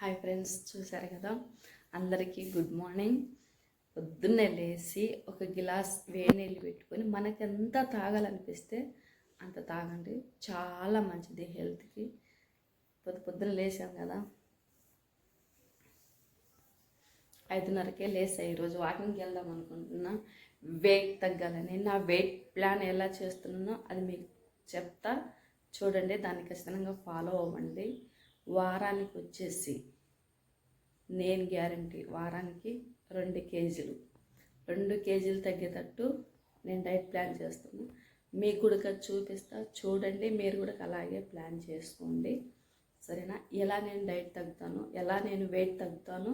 Hi friends చూసారు కదా? అందరికీ గుడ్ మార్నింగ్. పొద్దున్నే లేచి ఒక గిలాస్ వేడి నీళ్ళు పెట్టుకొని మనకి ఎంత తాగాలనిపిస్తే అంత తాగండి. చాలా మంచిది హెల్త్కి. పొద్దు పొద్దున్న లేచాం కదా? ఐదున్నరకే లేసా ఈరోజు. వాకింగ్కి వెళ్దాం అనుకుంటున్నా. వెయిట్ తగ్గాలని. నా వెయిట్ ప్లాన్ ఎలా చేస్తున్నానో అది మీకు చెప్తా. చూడండి దాన్ని ఖచ్చితంగా ఫాలో అవ్వండి. వారానికి వచ్చేసి నేను గ్యారంటీ వారానికి రెండు కేజీలు. రెండు కేజీలు తగ్గేటట్టు నేను డైట్ ప్లాన్ చేస్తాను మీకు కూడా చూపిస్తా. చూడండి మీరు కూడా అలాగే ప్లాన్ చేసుకోండి. సరేనా? ఎలా నేను డైట్ తగ్గుతాను ఎలా నేను వెయిట్ తగ్గుతాను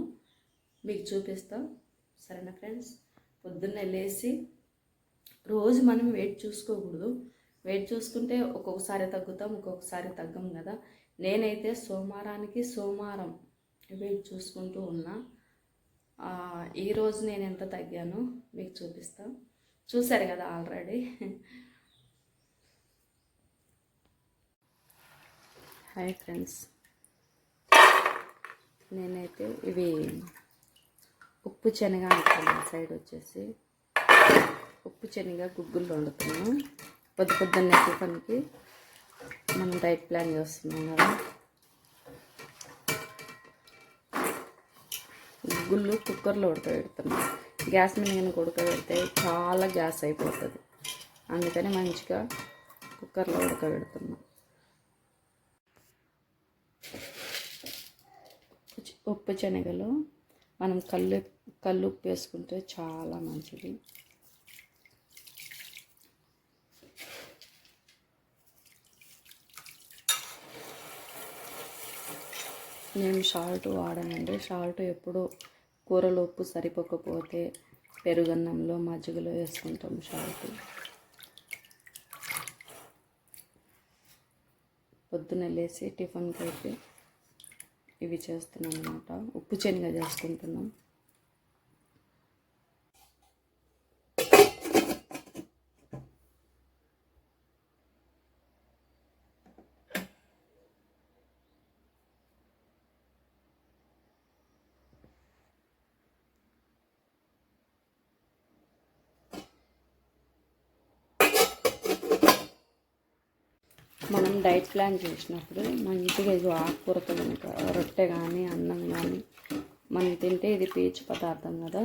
మీకు చూపిస్తాం. సరేనా ఫ్రెండ్స్? పొద్దున్నే లేచి రోజు మనం వెయిట్ చూసుకోకూడదు. వెయిట్ చూసుకుంటే ఒక్కొక్కసారి తగ్గుతాం ఒక్కొక్కసారి తగ్గం కదా. నేనైతే సోమవారానికి సోమవారం వెయిట్ చూసుకుంటూ ఉన్నా. ఈరోజు నేను ఎంత తగ్గానో మీకు చూపిస్తాం. చూశారు కదా ఆల్రెడీ. Hi friends. నేనైతే ఇవి ఉప్పు శనగ అంటాను సైడ్ వచ్చేసి. ఉప్పు శనగ గుగ్గులు వండుతున్నాను పొద్దు పొద్దున్నే టిఫిన్కి. మనం డైట్ ప్లాన్ చేస్తున్నాం కదా. గుళ్ళు కుక్కర్లో ఉడకబెడుతున్నాం. గ్యాస్ మీద కనుక ఉడకబెడితే చాలా గ్యాస్ అయిపోతుంది. అందుకని మంచిగా కుక్కర్లో ఉడకబెడుతున్నాం. ఉప్పు శనగలు మనం కళ్ళు కళ్ళు ఉప్పు వేసుకుంటే చాలా మంచిది. నేను సాల్ట్ వాడనండి. సాల్ట్ ఎప్పుడు కూరలో ఉప్పు సరిపోకపోతే పెరుగన్నంలో మజ్జిగలో వేసుకుంటాం సాల్ట్ పొద్దున లేచి టిఫిన్కి అయితే ఇవి చేస్తున్నాం అనమాట ఉప్పు శనగ చేసుకుంటున్నాం. మనం డైట్ ప్లాన్ చేసినప్పుడు మంచిగా ఇది ఆకుకూరతో కనుక రొట్టె కానీ అన్నం కానీ మనం తింటే ఇది పీచు పదార్థం కదా.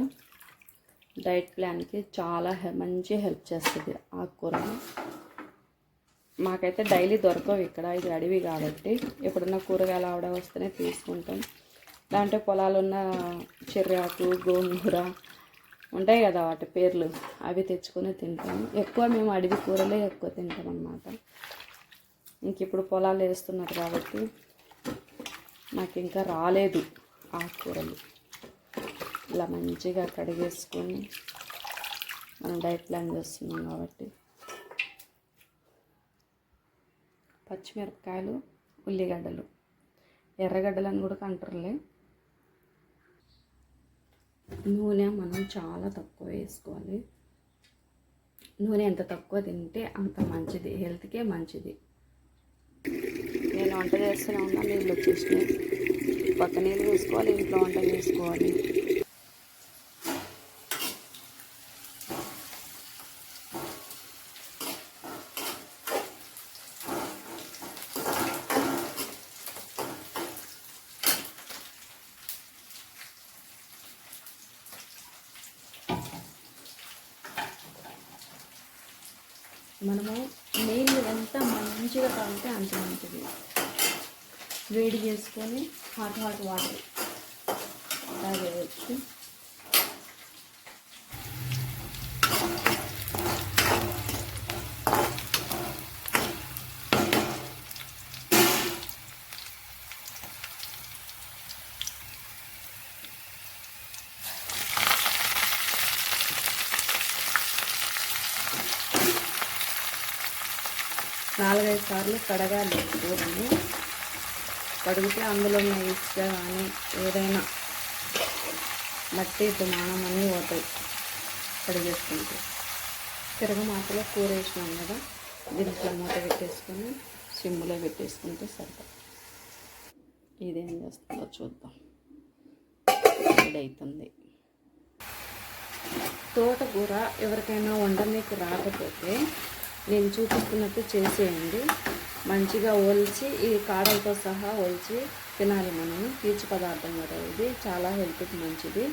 డైట్ ప్లాన్కి చాలా హె మంచి హెల్ప్ చేస్తుంది ఆకుకూర. మాకైతే డైలీ దొరకవు ఇక్కడ ఇది అడవి కాబట్టి. ఎప్పుడన్నా కూరగాయలు ఆవిడ వస్తేనే తీసుకుంటాం. దాంట్లో పొలాలున్న చెర్రాకు గోంగూర ఉంటాయి కదా వాటి పేర్లు అవి తెచ్చుకొని తింటాం. ఎక్కువ మేము అడవి కూరలే ఎక్కువ తింటాం అన్నమాట ఇంక ఇప్పుడు పొలాలు వేస్తున్నారు కాబట్టి నాకు ఇంకా రాలేదు ఆకుకూరలు. ఇలా మంచిగా కడిగేసుకొని మనం డైట్ ప్లాన్ చేస్తున్నాం కాబట్టి. పచ్చిమిరపకాయలు ఉల్లిగడ్డలు. ఎర్రగడ్డలు అని కూడా అంటారులే నూనె మనం చాలా తక్కువ వేసుకోవాలి. నూనె ఎంత తక్కువ తింటే అంత మంచిది. హెల్త్కే మంచిది. వంట చేస్తూనే ఉన్నా నీళ్ళు వచ్చేసినాయి. పక్క నీళ్ళు వేసుకోవాలి ఇంట్లో వంట చేసుకోవాలి. మనము నీళ్ళు ఎంత మంచిగా తాగితే అంత మంచిది. వేడి చేసుకొని హాట్ హాట్ వాటర్ తాగేయచ్చు నాలుగైదు సార్లు కడగాలి కూరని. కడిగితే అందులో ఉన్న ఇసుక కానీ ఏదైనా మట్టి దుమానం అన్నీ పోతాయి కడిగేసుకుంటే. తిరగ మాటలో కూర వేసినాం కదా దీంట్లో మూత పెట్టేసుకొని సిమ్లో పెట్టేసుకుంటే సరిపోతుంది. ఇదేం చేస్తుందో చూద్దాం. రెడీ అవుతుంది. తోటకూర ఎవరికైనా వండనీకి రాకపోతే నేను చూపిస్తున్నట్టు చేసేయండి. మంచిగా ఒలిచి ఈ కాడలతో సహా ఒలిచి తినాలి మనం పీచు పదార్థం కదా ఇది. చాలా హెల్త్కి మంచిది.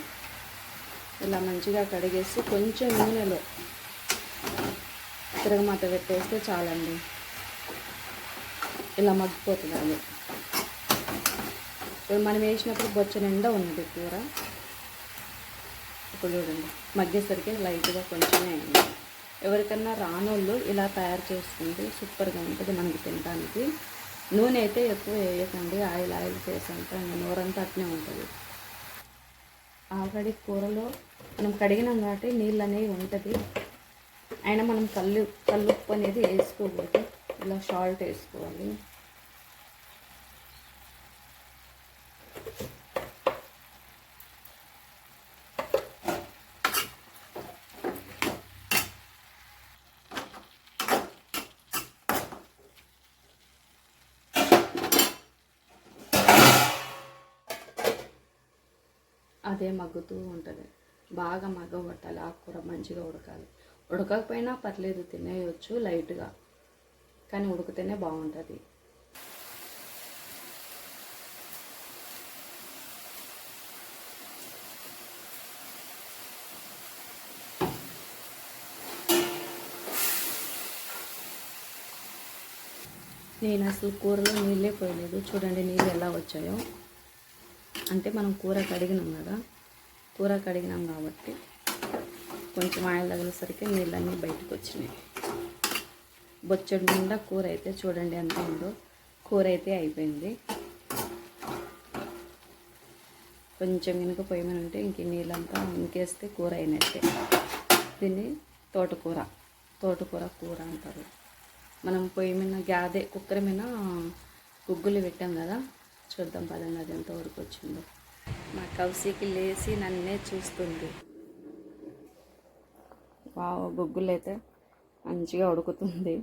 ఇలా మంచిగా కడిగేసి కొంచెం నూనెలో తిరగమాత పెట్టేస్తే చాలండి. ఇలా మగ్గిపోతుంది అది ఇప్పుడు మనం వేసినప్పుడు బొచ్చ నిండా ఉన్నది కూర. ఇప్పుడు చూడండి. మగ్గేసరికి లైట్గా కొంచెమే అయింది ఎవరికన్నా రానోళ్ళు ఇలా తయారు చేసుకుంటే సూపర్గా ఉంటుంది మనకి తినడానికి. నూనె అయితే ఎక్కువ వేయకండి ఆయిల్ ఆయిల్ ఫేస్ అంతా నోరంతా అట్నే ఉంటుంది. ఆల్రెడీ కూరలో మనం కడిగినాం కాబట్టి నీళ్ళు అనేవి ఉంటుంది. అయినా మనం కల్లు కల్లుప్పు అనేది వేసుకోకూడదు. ఇలా సాల్ట్ వేసుకోవాలి. అదే మగ్గుతూ ఉంటుంది. బాగా మగ్గబట్టాలి ఆకుకూర మంచిగా ఉడకాలి. ఉడకకపోయినా పర్లేదు తినేయచ్చు లైట్గా. కానీ ఉడికితేనే బాగుంటుంది. నేను అసలు కూరలో నీళ్ళే పోయలేదు. చూడండి నీళ్ళు ఎలా వచ్చాయో. అంటే మనం కూర కడిగినాం కదా కూర కడిగినాం కాబట్టి కొంచెం ఆయిల్ తగిలేసరికి నీళ్ళన్నీ బయటకు వచ్చినాయి. బొచ్చడి నిండా కూర అయితే చూడండి ఎంత ఉందో కూర అయితే అయిపోయింది. కొంచెం వెనుక పొయ్యి మీద ఉంటే ఇంక నీళ్ళంతా ఇంకేస్తే కూర అయినట్టే. దీన్ని తోటకూర తోటకూర కూర అంటారు. మనం పొయ్యి మీద గ్యాదే కుక్కర్ మీద గుగ్గులు పెట్టాం కదా చూద్దాం పదంగా అది ఎంతవరకు వచ్చిందో. మా కౌశికి లేచి నన్నే చూస్తుంది. వావ్ గుగ్గులు అయితే మంచిగా ఉడుకుతుంది.